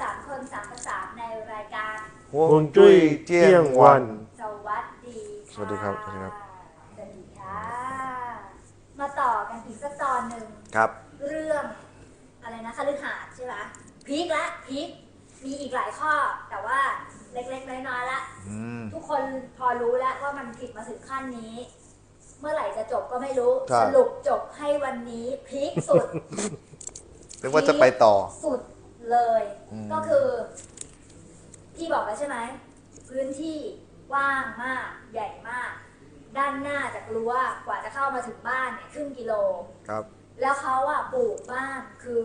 สามคนสามภาษามในรายการฮวงจุ้ยเจียงวัน สวัสดีค่ะสวัสดีครับสวัสดีครับ สวัสดีค่ะ มาต่อกันอีกสักตอนหนึ่งครับ เรื่องอะไรนะคฤหาสน์ใช่ไหมพีคละพีคมีอีกหลายข้อ แต่ว่าเล็กๆน้อยๆละอืม ทุกคนพอรู้แล้วว่ามันผิดมาถึงขั้นนี้ เมื่อไหร่จะจบก็ไม่รู้ครับ สรุปจบให้วันนี้พีคสุด นึกว่าจะไปต่อ สุด เลย อืม ก็คือพี่บอกแล้วใช่ไหม พื้นที่กว้างมากใหญ่มาก ด้านหน้าจากรั้วกว่าจะเข้ามาถึงบ้านเนี่ยครึ่งกิโล ครับแล้วเขาอะปลูกบ้านคือ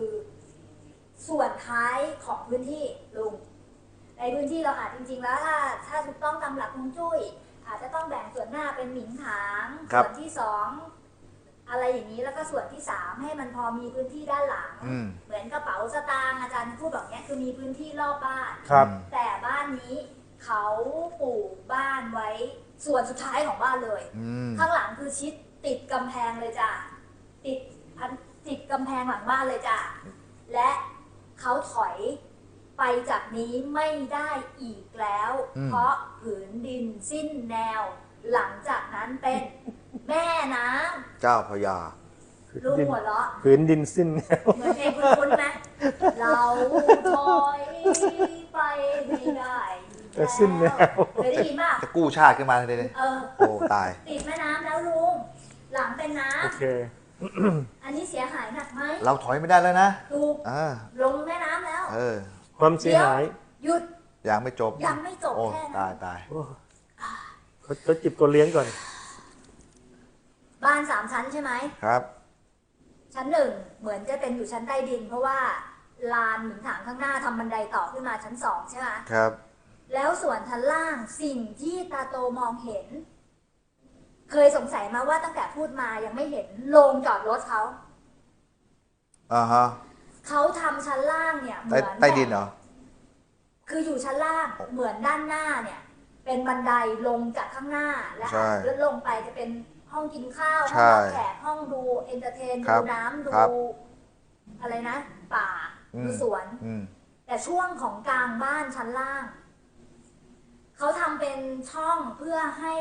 ส่วนท้ายของพื้นที่ลุง ในพื้นที่เราอาจจริง ๆ แล้วถ้าถ้าถูกต้องตามหลักฮวงจุ้ยอาจจะต้องแบ่งส่วนหน้าเป็นหมิงถางครับ ส่วนที่สอง อะไรอย่างนี้แล้วก็ส่วนที่สามให้มันพอมีพื้นที่ด้านหลัง อืม เหมือนกระเป๋าสตางค์อาจารย์พูดแบบเนี้ยคือมีพื้นที่รอบบ้าน ครับ แต่บ้านนี้เขาปลูกบ้านไว้ส่วนสุดท้ายของบ้านเลย อืม ข้างหลังคือชิดติดกำแพงเลยจ้ะติดพันติดกำแพงหลังบ้านเลยจ้ะและเขาถอยไปจากนี้ไม่ได้อีกแล้วเพราะผืนดินสิ้นแนว หลังจากนั้นเป็น แม่น้เจ้าพระยาำลูกหัวเราะผืนดินสิ้นแล้วเหมือนเพลงคุ้นๆไหมเราถอยไปไม่ได้อีกแต่สิ้นแล้ว เคยได้ยินป่ะจะกู้ชาติขึ้นมาเลยเลยเออ โอ้ตาย ติดแม่น้ำแล้วลุง หลังเป็นน้โอเคำอันนี้เสียหายหนักไหมเราถอยไม่ได้แล้วนะถูกอ่าลงแม่น้ำแล้ว เออความเสียหายหยุด ยังไม่จบยังไม่จบโอ้แค่ตานั้ยนตายโอ้เขาเขาจิบตัวเลี้ยงก่อน บ้านสามชั้นใช่ไหม ครับ ชั้นหนึ่งเหมือนจะเป็นอยู่ชั้นใต้ดิน เพราะว่าลานหนุนถางข้างหน้าทำบันไดต่อขึ้นมาชั้นสองใช่ไหมครับ แล้วส่วนชั้นล่างสิ่งที่ตาโตมองเห็น เคยสงสัยมาว่าตั้งแต่พูดมายังไม่เห็นโรงจอดรถเขาอ่าฮะเขาทำชั้นล่างเนี่ยเหใต้มือนใต้ดินเหรอคืออยู่ชั้นล่างเหมือนด้านหน้าเนี่ย เป็นบันไดลงจากข้างหน้าและใช่แล้วลงไปจะเป็น ห้องกินข้าวห้ใช่องรับแขกห้องดูเอนเตอร์เทนครัดูบน้ำดูครับอะไรนะ ป่าอืม ดูสวน อืม แต่ช่วงของกลางบ้านชั้นล่าง เขาทำเป็นช่องเพื่อให้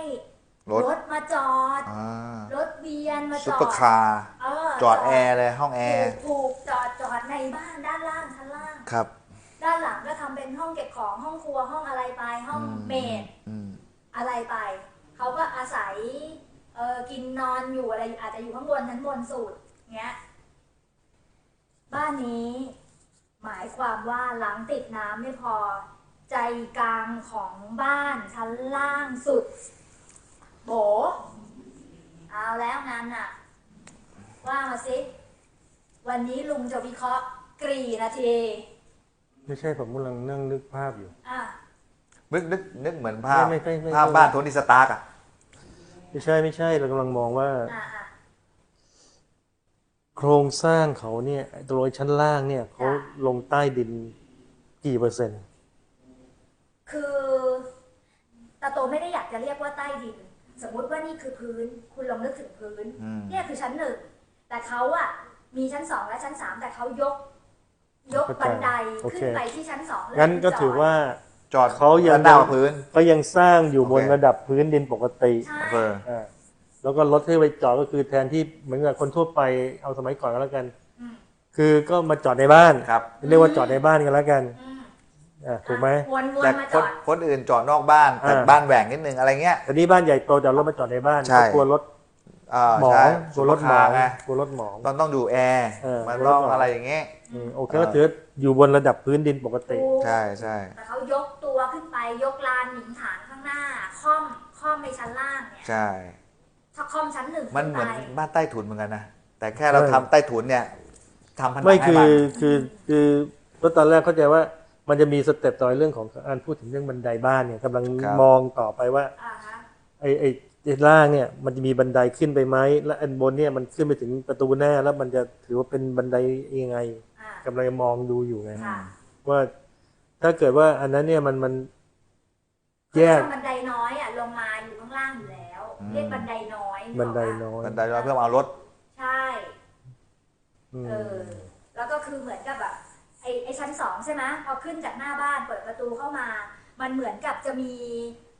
รถรถมาจอด อ่ารถเวียนมาซุจปอเปอดร์คาร์เอจอดแอร์เลยห้องแอถูร์กถูกจอดจอดในบ้านด้านล่างชั้นล่าง ครับ ด้านหลังก็ทำเป็นห้องเก็บของห้องครัวห้องอะไรไปห้องอืม เมดอืม อะไรไป เขาก็อาศัย เออกินนอนอยู่อะไรอาจจะอยู่ข้างบนชั้นบนสุดเงี้ย บ้านนี้ หมายความว่าหลังติดน้ำไม่พอ ใจกลางของบ้านชั้นล่างสุดโบเอาแล้วงานน่ะ ว่ามาสิ วันนี้ลุงจะวิเคราะห์กรีนาที ไม่ใช่ผมกำลังนั่งนึกภาพอยู่ อะ นึกนึกนึกเหมือนภาพไม่ไม่ไม่ภาพไม่บ้านโทนี่สตาร์กอะ ไม่ใช่ไม่ใช่เรากำลังมองว่าอะอะโครงสร้างเขาเนี่ยโดยชั้นล่างเนี่ยเขาลงใต้ดินกี่เปอร์เซ็นต์ คือตาโตไม่ได้อยากจะเรียกว่าใต้ดิน สมมุติว่านี่คือพื้น คุณลองนึกถึงพื้นอืมเนี่ยคือชั้นหนึ่ง แต่เขาอะมีชั้นสองและชั้นสามแต่เขายก ยกบันไดขึ้นไปที่ชั้นสองเลยงั้นก็ถือว่า จอดเขายัง ด้านหน้ากับพื้น ก็ยังสร้างอยู่บนโอเค ระดับพื้นดินปกติใช่โอเคอ่าแล้วก็รถที่ไปจอดก็คือแทนที่เหมือนกับคนทั่วไปเอาสมัยก่อนก็แล้วกัน อืม คือก็มาจอดในบ้านครับ เรียกว่าจอดในบ้านกันแล้วกันอืมอ่าถูกไหม วนวนแต่มาคจนอดคนอื่นจอดนอกบ้านแต่อ่า บ้านแหว่งนิดนึงอะไรเงี้ย แต่นี่บ้านใหญ่โตจะเอารถมาจอดในบ้านใช่ ก็กลัวรถอ่า หมอใช่งกลัวรถหมองไงกลัวรถหมองต้องต้องดูแอร์เออมันรถต้องหมออะไรอย่างเงี้ยอืมโอเคก็ถืออยู่บนระดับพื้นดินปกติถูกใช่ใช่แต่เขายกตัวขึ้นไปยกลานหนิงฐานข้างหน้าค่อมค่อมในชั้นล่างเนี่ยใช่ถ้าค่อมชั้นหนึ่งมันขึ้นเหมือนไปบ้านใต้ถุนเหมือนกันนะแต่แค่เราใช่ทำใต้ถุนเนี่ยทำผนังไม่ให้คือมันคือคือรถตอนแรกเข้าใจว่ามันจะมีสเต็ปต่อเรื่องของการพูดถึงเรื่องบันไดบ้านเนี่ยกำลังมองต่อไปว่าอ่าฮะไอ้ไอ้ไอ้ ล่างเนี่ยมันจะมีบันไดขึ้นไปไหมและอันบนเนี่ยมันขึ้นไปถึงประตูหน้าแล้วมันจะถือว่าเป็นบันไดยังไงอ่ากำลังมองดูอยู่ไงค่ะว่าถ้าเกิดว่าอันนั้นเนี่ยมันมันแยกบันไดน้อยอะลงมาอยู่ข้างล่างอยู่แล้วเรียกบันไดน้อยบันไดน้อยบันไดเราเพื่อมาเอารถ ใช่อืมเออแล้วก็คือเหมือนกับแบบไอไอไอชั้นสองใช่ไหมพอขึ้นจากหน้าบ้านเปิดประตูเข้ามา มันเหมือนกับจะมี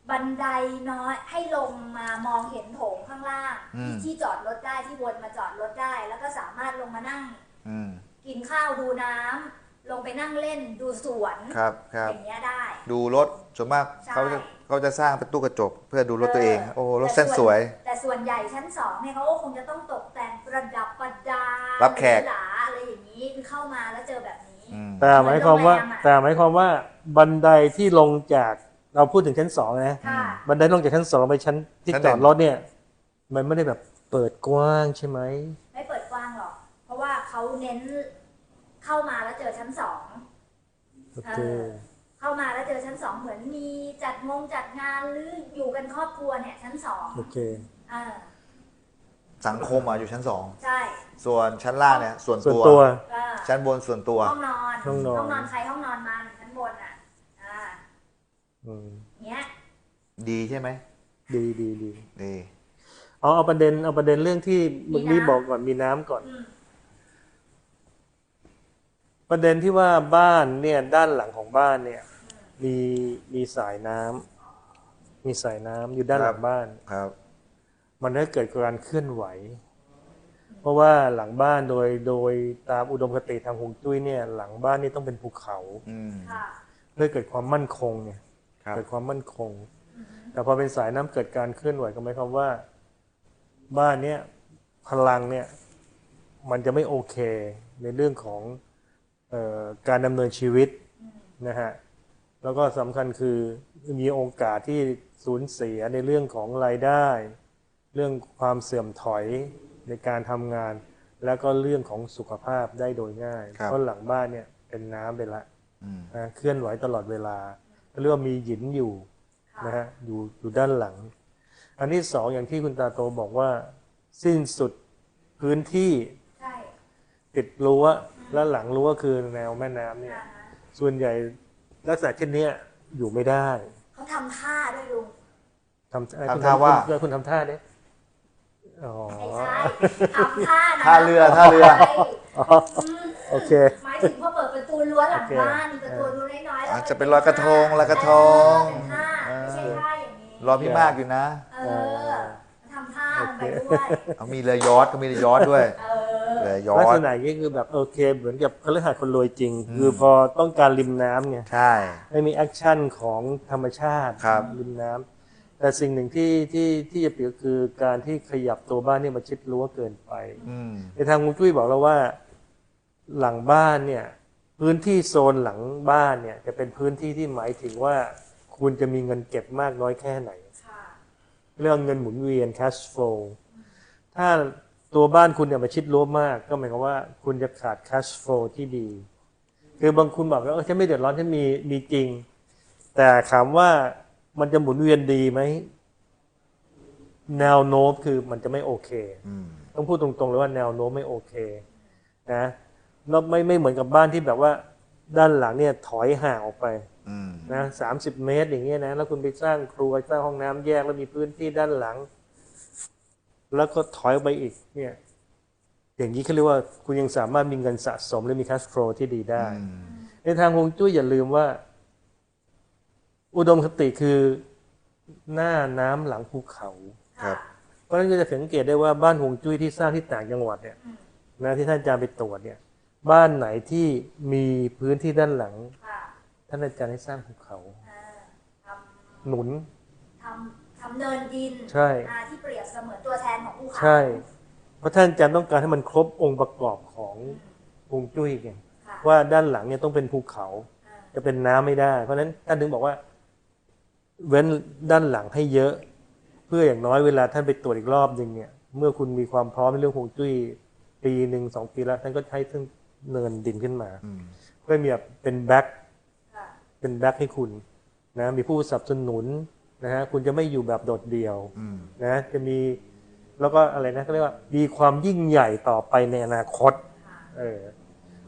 บันไดน้อยให้ลงมามองเห็นโถงข้างล่างอืม ที่ที่จอดรถได้ที่วนมาจอดรถได้ แล้วก็สามารถลงมานั่ง อืมกินข้าวดูน้ำลงไปนั่งเล่นดูสวนครับครับ อย่างเงี้ยได้ ดูรถส่วนมากใช่ เขาจะเขาจะสร้างเป็นตู้กระจก เพื่อดูรถตัวเองเออโอ้โหรถแต่เส้นส่วนสวย แต่ส่วนใหญ่ชั้นสองเนี่ยเขาก็คงจะต้องตกแต่งประดับประดารับแขกหลาอะไรอย่างนี้คือเข้ามาแล้วเจอแบบนี้ อืมแต่หมายความว่าเหมือนโรงแรมอะแต่หมายความว่าบันไดที่ลงจาก เราพูดถึงชั้นสองนะค่ะ บันไดลงจากชั้นสองไปชั้นที่ชั้นจหนึ่อดงรถเนี่ย มันไม่ได้แบบเปิดกว้างใช่ไหม ไม่เปิดกว้างหรอก เพราะว่าเขาเน้นเข้ามาแล้วเจอชั้นสอง โอเคเออเข้ามาแล้วเจอชั้นสองเหมือนมีจัดงงจัดงานหรืออยู่กันครอบครัวเนี่ยชั้นสองโอเค เออสังคมอะอยู่ชั้นสองใช่ส่วนชั้นล่างเนี่ยส่วนส่วนตัว ตัวก็ชั้นบนส่วนตัวห้องนอนห้องนอนห้องนอน ใครห้องนอนมันชั้นบนอะอ่าอืม เนี้ยดีใช่ไหมดีดีดีดีเอาเอาประเด็นเอาประเด็นเรื่องที่เมื่อกี้มีน้ำบอกก่อนมีน้ำก่อนอืมประเด็นที่ว่าบ้านเนี่ยด้านหลังของบ้านเนี่ย มีมีสายน้ำมีสายน้ำอยู่ด้านหลังบ้านครับ มันได้เกิดการเคลื่อนไหว เพราะว่าหลังบ้านโดยโดยตามอุดมคติทางฮวงจุ้ยเนี่ย หลังบ้านนี่ต้องเป็นภูเขาอืมค่ะเพื่อเกิดความมั่นคงเนี่ยครับ เกิดความมั่นคงอืมแต่พอเป็นสายน้ำเกิดการเคลื่อนไหวก็หมายความว่า บ้านเนี่ยพลังเนี่ยมันจะไม่โอเคในเรื่องของเออการดำเนินชีวิตอืมนะฮะแล้วก็สำคัญคือมีโอกาสที่สูญเสียในเรื่องของรายได้ เรื่องความเสื่อมถอยในการทำงาน แล้วก็เรื่องของสุขภาพได้โดยง่ายครับเพราะหลังบ้านเนี่ยเป็นน้ำไปละอืมนะเคลื่อนไหวตลอดเวลา เรียกว่ามีหยินอยู่ค่ะนะฮะอยู่อยู่ด้านหลัง อันที่สองอย่างที่คุณตาโตบอกว่า สิ้นสุดพื้นที่ใช่ติดรั้วและหลังรั้วคือแนวแม่น้ำเนี่ยอ่าฮะส่วนใหญ่ลักษณะเช่นเนี้ยอยู่ไม่ได้ เขาทำท่าด้วยลุงทำคุณทำท่าว่าคุณคุณทำท่าเนี่ยอ๋อไม่ใช่ทำท่านะท่าเรือท่าเรือใช่อ๋ออืม โอเค หมายถึงพอเปิดประตูรั้วหลังโอเคบ้านมีประตูรั้วน้อยๆแล้วอาจจะเป็นลอยกระทงลอยกระทงเออเป็นท่าไม่ใช่ท่าอย่างนี้รอพี่มากอยู่นะ เออทำท่าลงไปด้วยเอามีเรือยอทก็มีเรือยอทด้วย เออ เรือยอลักทษณะอย่างนี้คือแบบโอเค เหมือนกับพฤหัสคนรวยจริงอืมคือพอต้องการริมน้ำไงใช่ ไม่มีแอคชั่นของธรรมชาติครับ ริมน้ำแต่สิ่งหนึ่งที่ที่ที่จะเปรียบคือการที่ขยับตัวบ้านเนี่ยมาชิดรั้วเกินไป อืม ในทางฮวงจุ้ยบอกเราว่า หลังบ้านเนี่ยพื้นที่โซนหลังบ้านเนี่ย จะเป็นพื้นที่ที่หมายถึงว่า คุณจะมีเงินเก็บมากน้อยแค่ไหนค่ะเรื่องเงินหมุนเวียน cash flow ถ้าตัวบ้านคุณเนี่ยมาชิดรั้วมาก ก็หมายความว่าคุณจะขาด cash flow ที่ดี คือบางคุณบอกว่าเออฉันไม่เดือดร้อนฉันมีมีจริง แต่ถามว่ามันจะหมุนเวียนดีไหมแนวโน้มคือมันจะไม่โอเคอืมต้องพูดตรงๆเลยว่าแนวโน้มไม่โอเค นะแล้ว ไม่ไม่เหมือนกับบ้านที่แบบว่าด้านหลังเนี่ยถอยห่างออกไปอืมนะสามสิบเมตรอย่างเงี้ยนะแล้วคุณไปสร้างครัวสร้างห้องน้ำแยกแล้วมีพื้นที่ด้านหลัง แล้วก็ถอยออกไปอีก เนี่ย อย่างนี้เขาเรียกว่าคุณยังสามารถมีเงินสะสมและมี cash flow ที่ดีได้อืมในทางฮวงจุ้ยอย่าลืมว่า อุดมคติคือหน้าน้ำหลังภูเขาครับเพราะฉะนั้นก็จะสังเกตได้ว่าบ้านฮวงจุ้ยที่สร้างที่ต่างจังหวัดเนี่ยอืมนะที่ท่านอาจารย์ไปตรวจเนี่ย บ้านไหนที่มีพื้นที่ด้านหลังค่ะท่านอาจารย์ให้สร้างภูเขาเออทหนุนำทำทำเนินดินใช่อ่าที่เปรียบเสมือนตัวแทนของภูเขาใช่ เพราะท่านอาจารย์ต้องการให้มันครบองค์ประกอบของฮวงจุ้ยไงค่ะว่าด้านหลังเนี่ยต้องเป็นภูเขาอ่าจะเป็นน้ำไม่ได้ เพราะฉะนั้นท่านถึงบอกว่า เว้นด้านหลังให้เยอะ เพื่ออย่างน้อยเวลาท่านไปตรวจอีกรอบหนึ่งเนี่ย เมื่อคุณมีความพร้อมในเรื่องฮวงจุ้ยปีหนึ่งสองปีแล้ว ท่านก็ใช้ซึ่ง เนินดินขึ้นมาอืมเพื่อมีแบบเป็นแบ็คค่ะเป็นแบ็คให้คุณนะมีผู้สนับสนุนนะฮะคุณจะไม่อยู่แบบโดดเดี่ยวอืมนะจะมีแล้วก็อะไรนะเขาเรียกว่ามีความยิ่งใหญ่ต่อไปในอนาคตค่ะเออ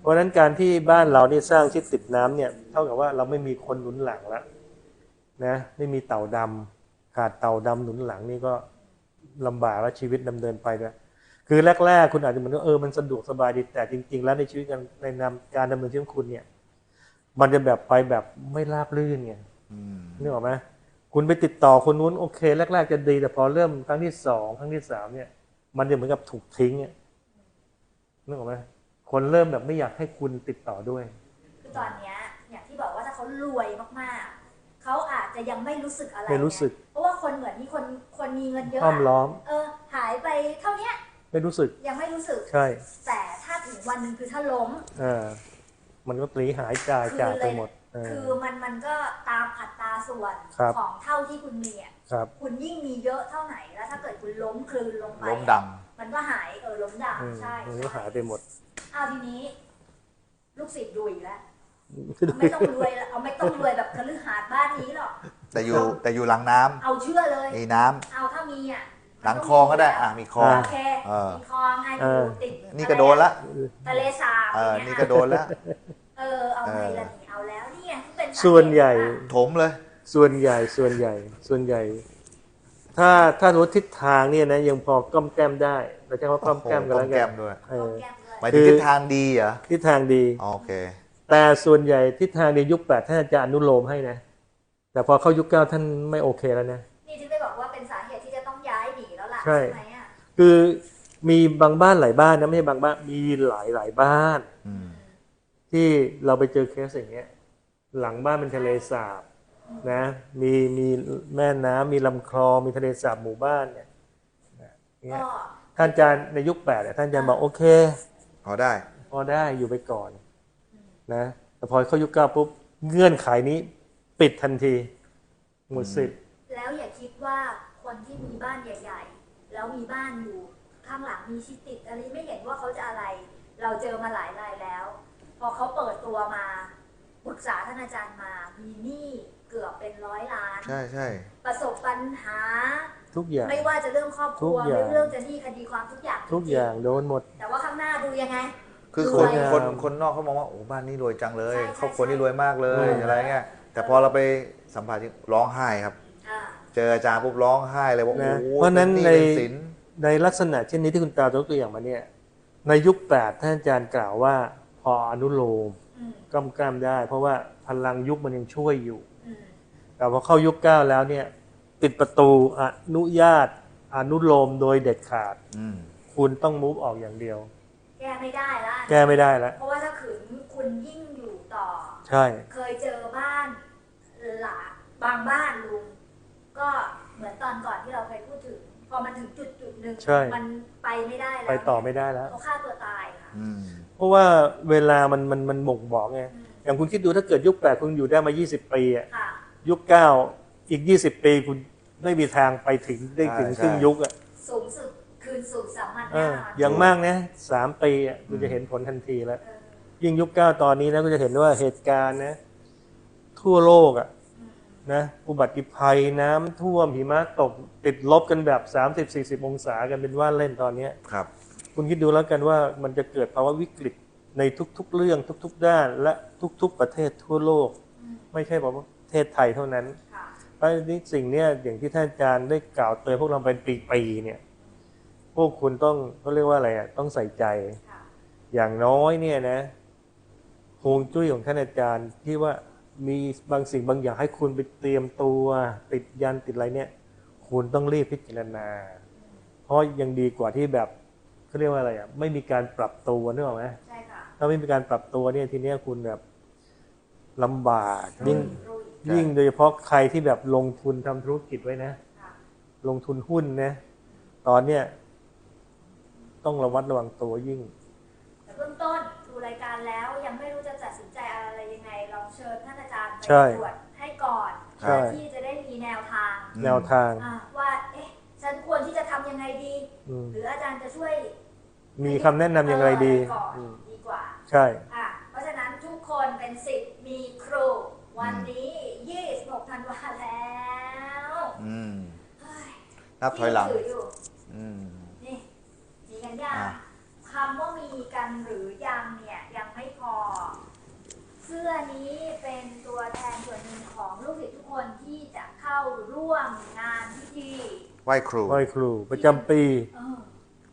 เพราะฉะนั้นการที่บ้านเรานี่สร้างชิดติดน้ำเนี่ยเท่ากับว่าเราไม่มีคนหนุนหลังแล้วนะไม่มีเต่าดำขาดเต่าดำหนุนหลังนี่ก็ลำบากแล้วชีวิตดำเนินไปนะ คือแรก ๆ คุณอาจจะเหมือนว่าเออมันสะดวกสบายดีแต่จริง ๆ แล้วในชีวิตการในนำการดำเนินชีวิตของคุณเนี่ย มันจะแบบไปแบบไม่ราบรื่นไงอืมนึกออกไหมคุณไปติดต่อคนนู้นโอเค แรก ๆ จะดี แต่พอเริ่มครั้งที่สองครั้งที่สามเนี่ย มันจะเหมือนกับถูกทิ้งเนี่ยนึกออกไหมคนเริ่มแบบไม่อยากให้คุณติดต่อด้วย คือตอนเนี้ยอย่างที่บอกว่าถ้าเขารวยมากๆเขาอาจจะยังไม่รู้สึกอะไรไม่รู้สึกไงเพราะว่าคนเหมือนมีคนคนมีเงินเยอะอ้อมอะล้อม เออ หายไปเท่าเนี้ย ไม่รู้สึก ยังไม่รู้สึก ใช่ แต่ถ้าถึงวันหนึ่งคือถ้าล้มอ่ามันก็ตีหายจ่ายจ่ายไปหมดเออคือมันมันก็ตามอัตราส่วนครับของเท่าที่คุณมีอะครับคุณยิ่งมีเยอะเท่าไหนแล้วถ้าเกิดคุณล้มคลืนลงไปล้มดังมันก็หายเออล้มดังอืมใช่มันก็หายไปหมดเอาทีนี้ ลูกศิษย์ดูอีกแล้วไม่ต้องรวยละเอาไม่ต้องรวยแบบคฤหาสน์บ้านนี้หรอกแต่อยู่แต่อยู่หลังน้ำเอาเชื่อเลยมีน้ำเอาถ้ามีอะ หลังคลองก็ได้อะมีคลองโอเคเออ มีคลองไงอยู่ติดนี่ก็โดนละทะเลสาบเอออย่างนี่เงี้ยก็โดนแล้วเออเอาไงล่ะนี่เอาแล้วนี่ไงที่เป็นสาเหตุส่วนใหญ่ ถมเลย ส่วนใหญ่ส่วนใหญ่ ส่วนใหญ่ ถ้าถ้ารู้ทิศทางเนี่ยนะยังพอก้มแก้มได้เราจะว่าก้มแก้มกันแล้วโอ้โหก้กัมนแก้มด้วยเอเอาอแก้มด้วยหมายถึงคือทิศทางดีเหรอทิศทางดี อ๋อโอเค แต่ส่วนใหญ่ทิศทางในยุคแปดท่านอาจารย์อนุโลมให้นะ แต่พอเข้ายุคเก้าท่านไม่โอเคแล้วนะ ใช่ไหมอะคือมีบางบ้านหลายบ้านนะไม่ใช่บางบ้านมีหลายหลายบ้านอืมที่เราไปเจอเคสอย่างเงี้ย หลังบ้านเป็นทะเลสาบนะมีมีแม่น้ำมีลำคลองมีทะเลสาบหมู่บ้านเนี่ยนะเนี่ยก็ท่านอาจารย์ในยุคแปดเนี่ยท่านอาจารย์บอกโอเค พอได้ พอได้อยู่ไปก่อน นะแต่พอเข้ายุคเก้าปุ๊บเงื่อนไขนี้ปิดทันทีหมดสิทธิ์แล้วอย่าคิดว่าคนที่มีบ้านใหญ่ๆ แล้วมีบ้านอยู่ข้างหลังมีชิดติดอะไรไม่เห็นว่าเขาจะอะไร เราเจอมาหลายรายแล้ว พอเขาเปิดตัวมาปรึกษาท่านอาจารย์มา มีหนี้เกือบเป็นร้อยล้าน ใช่ใช่ประสบปัญหา ทุกอย่าง ไม่ว่าจะเรื่องครอบครัวทุกอย่าง ไม่เรื่องจะหนี้คดีความทุกอย่างทุกอย่างโดนหมด แต่ว่าข้างหน้าดูยังไง คือรควนยคนคนนอกเขามองว่าโอ้บ้านนี้รวยจังเลยใช่ใช่ ครอบครัวนี้รวยมากเลยใช่ อะไรเงี้ยแต่พอเราไปสัมผัสที่ร้องไห้ครับอ่า เจออาจารย์ปุ๊บร้องไห้เลยว่าโอ้นะโหเพราะฉะนั้นป็ใน เป็นสินในลักษณะเช่นนี้ที่คุณตาวยกตัวอย่างมาเนี่ยในยุคแปดท่านอาจารย์กล่าวว่า พออนุโลมอืมก้มกล้ามได้ เพราะว่าพลังยุคมันยังช่วยอยู่ อืมแต่พอเข้ายุคเก้าแล้วเนี่ยปิดประตูอนุญาตอนุโลมโดยเด็ดขาด อืมคุณต้องมูฟออกอย่างเดียว แก้ไม่ได้ละแก้ไม่ได้แล้วเพราะว่าถ้าขืนคุณยิ่งอยู่ต่อ ใช่ เคยเจอบ้านหลาบางบ้านลุง ก็เหมือนตอนก่อนที่เราเคยพูดถึง พอมันถึงจุดจุดหนึ่งใช่ มันไปไม่ได้แล้วไปต่อไม่ได้แล้ว เขาฆ่าตัวตายค่ะอืม เพราะว่าเวลามันมันมันบ่งบอกไง อืมอย่างคุณคิดดูถ้าเกิดยุคแปดคุณอยู่ได้มา 20 ปีอะค่ะ ยุคเก้าอีก 20 ปีคุณไม่มีทางไปถึงได้ถึงครึ่งยุคอะสูงสุดคืนสู่สามัญเอแน่อนอนอย่างมากนะสามปีอะคุณจะเห็นผลทันทีแล้ว เออยิ่งยุคเก้าตอนนี้นะก็จะเห็นว่าเหตุการณ์นะ ทั่วโลกอะอืม นะอุบัติภัยน้ำท่วมหิมะตกติดลบกันแบบ 30-40 องศากันเป็นว่าเล่นตอนเนี้ยครับ คุณคิดดูแล้วกันว่ามันจะเกิดภาวะวิกฤตในทุก ๆ เรื่องทุก ๆ ด้าน และทุก ๆ ประเทศทั่วโลกอืมไม่ใช่บอกว่าประเทศไทยเท่านั้นค่ะเพราะฉะนี้สิ่งเนี้ยอย่างที่ท่านอาจารย์ได้กล่าวเตือนพวกเราเป็นปีๆเนี่ย พวกคุณต้องเขาเรียกว่าอะไรอะต้องใส่ใจค่ะอย่างน้อยเนี่ยนะฮวงจุ้ยของท่านอาจารย์ที่ว่า มีบางสิ่งบางอย่างให้คุณไปเตรียมตัว ติดยันติดอะไรเนี่ย คุณต้องรีบพิจารณา เพราะยังดีกว่าที่แบบเขาเรียกว่าอะไรอะไม่มีการปรับตัวนึกออกไหมใช่ค่ะถ้าไม่มีการปรับตัวเนี่ยทีเนี้ยคุณแบบลำบากยิ่งรุยใช่ยิ่งโดยเฉพาะใครที่แบบลงทุนทำธุรกิจไว้นะค่ะลงทุนหุ้นนะ ตอนเนี้ยต้องระวัดระวังตัวยิ่งแต่เบื้องต้นดูรายการแล้วยังไม่รู้จะตัดสินใจอะไรยังไงลองเชิญท่านอาจารย์ไป ใช่ ตรวจให้ก่อนใช่ เพื่อที่จะได้มีแนวทางอืมแนวทาง อะว่าเอ๊ะฉันควรที่จะทำยังไงดี อืม หรืออาจารย์จะช่วยมีคำแนะนำยังไงดีเออก่อนอืมดีกว่า ใช่ อะเพราะฉะนั้นทุกคนเป็นสิทธิ์มีครู วันนี้26ธันวาแล้วอืมเฮ้ยนับถอยหลังที่ถือยู่อืม นี่มีกันยังอะ คำว่ามีกันหรือยังเนี่ยยังไม่พอ เสื้อนี้เป็นตัวแทนส่วนหนึ่งของลูกศิษย์ทุกคนที่จะเข้าร่วมงานพิธีไหว้ครู ไหว้ครูประจำปี เออ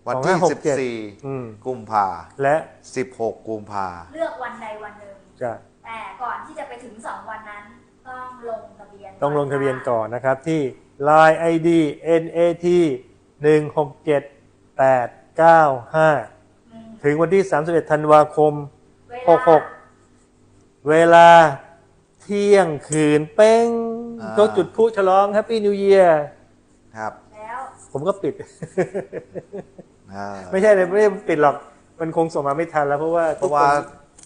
วันที่2567 14อืมกุมภาและ16 กุมภาเลือกวันใดวันหนึ่ง จะแต่ก่อนที่จะไปถึงสองวันนั้น ต้องลงทะเบียนต้องลงทะเบียนก่อนนะครับที่ Line ID NAT 1 6 7 8 9 5 อืมถึงวันที่ 31 ธันวาคม เวหลากหก เวลาเที่ยงคืนเป้งอ่าก็จุดพลุฉลอง Happy New Year ครับแล้วผมก็ปิด อ่า ไม่ใช่เลยไม่ได้ปิดหรอก มันคงส่งมาไม่ทันแล้วเพราะว่าเพทุกราะคว่าน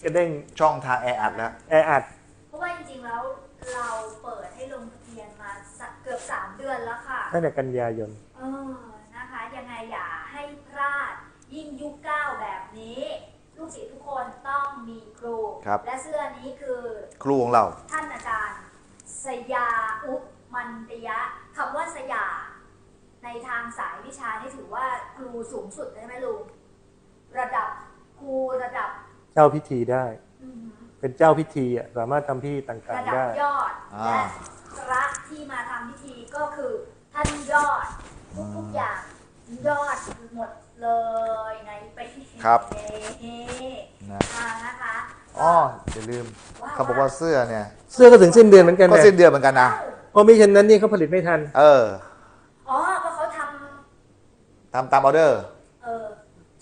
กระเด้งช่องทางแออัดแล้วแออัด เพราะว่าจริงๆแล้วเราเปิดให้ลงทะเบียนมาสักเกือบสามเดือนแล้วค่ะ ตั้งแต่กันยายน เออ นะคะ ยังไงอย่าให้พลาดยิ่งยุคเก้าแบบนี้ ลูกศิษย์ทุกคนต้องมีครู ครับ และเสื้อนี้คือครูของเรา ท่านอาจารย์ สยาอุปมันตยะคำว่าสยา ในทางสายวิชานี่ถือว่าครูสูงสุดใช่ไหมลุงระดับครูระดับเจ้าพิธีได้ อื้อหือเป็นเจ้าพิธีอะสามารถทำพิธีต่างระๆดับได้ ยอดอ่า และพระที่มาทำพิธีก็คือท่านยอดทุกทุกๆอย่างยอดหมด เลยในปีนี้ครับ นี่นะอ่านะคะอ๋ออย่าลืมเขาบอกว่าเสื้อเนี่ยเสื้อก็ถึงสิ้นเดือนเหมือนกันก็นะสิ้นเดือนเหมือนกันนะเพราะไม่เช่นนั้นนี่เขาผลิตไม่ทัน เอออ๋อก็เขาทตามตามออเดอร์ำเออ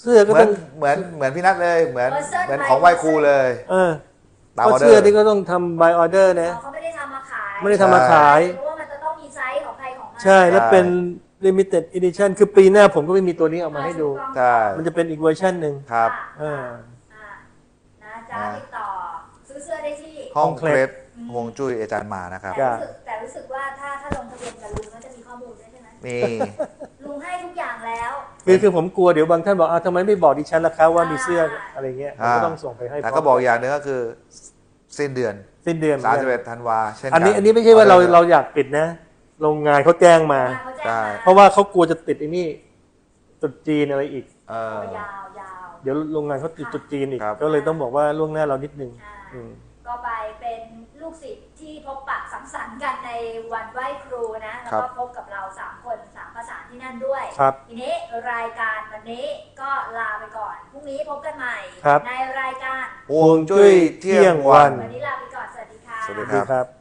เสื้อก็เหมือต้นองเหมือนเหมือนพี่นัทเลยเหมือนเวอร์ชันเหมือนใหม่ของไหว้ครูเลย เออตามเพออราะเดอเสื้อร์ที่ก็ต้องทำ by order นะ เขาไม่ได้ทำมาขายไม่ได้ทำมาขาย เพราะว่ามันจะต้องมีไซส์ของใครของมันใช่แล้วเป็น limited edition คือปีหน้าผมก็ไม่มีตัวนี้เอามาให้ดู ใช่มันจะเป็นอีกเวอร์ชันหนึ่งครับเอออ่านะจ๊ะติดต่อซื้อเสื้อได้ที่ห้องห้องเคเคล็ล็ดดฮวงจุ้ยอาจารย์มานะครับ แต่รู้สึกแต่รู้สึกว่าถ้าถ้าลงทะเบียนกับลุงก็จะมีข้อมูลด้วยใช่ไหมมีลุงให้ทุกอย่างแล้วคือคือผมกลัวเดี๋ยวบางท่านบอกอ้าวทำไมไม่บอกดิฉันล่ะครับว่ามีเสื้ออะไรเงี้ยผมก็ต้องส่งไปให้แต่ก็บอกอย่างหนึงก็คือสิ้นเดือนสิ้นเดือน31ธันวาเช่นกัอันนี้อันนี้ไม่ใช่ว่าเราเราอยากปิดนะ โรงงานเขาแจ้งมา เขาแจ้งมาเพราะว่าเขากลัวจะติดไอ้นี่ตรุดจีนอะไรอีก เออ ยาวยาว เดี๋ยวโรงงานเขาติดตรุดจีนอีก ครับ ก็เลยต้องบอกว่าล่วงหน้าเรานิดนึงอ่า อืม ก็ไปเป็นลูกศิษย์ที่พบปะสังสรรค์กันในวันไหว้ครูนะ แล้วครัก็บ พบกับเราสามคนสามประสานที่นั่นด้วย ครับ ทีนี้รายการวันนี้ก็ลาไปก่อน พรุ่งนี้พบกันใหม่ ครับ ในรายการฮวงจุ้ยเที่ยงวัน วันนี้ลาไปก่อน สวัสดีค่ะ สวัสดีดีครับ